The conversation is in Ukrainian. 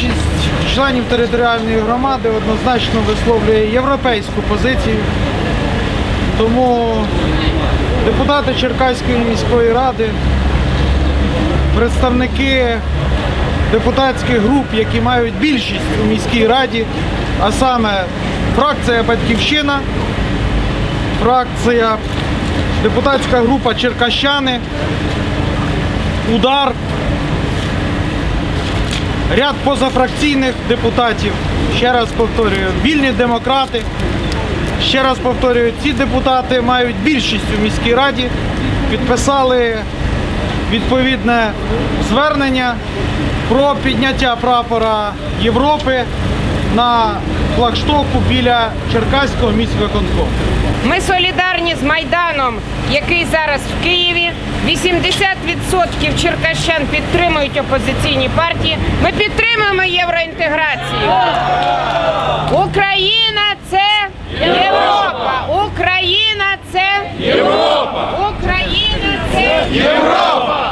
більшість членів територіальної громади однозначно висловлює європейську позицію. Тому депутати Черкаської міської ради, представники депутатських груп, які мають більшість у міській раді, а саме фракція Батьківщина, фракція, депутатська група Черкащани, Удар, ряд позафракційних депутатів. Ще раз повторюю, вільні демократи. Ще раз повторюю, ці депутати мають більшість у міській раді, підписали відповідне звернення про підняття прапора Європи на флагштоку біля Черкаського міського міськвиконкому. Ми солідарні з Майданом, який зараз в Києві. 80% черкащан підтримують опозиційні партії. Ми підтримуємо євроінтеграцію. Україна це Європа. Україна це Європа. Україна це Європа.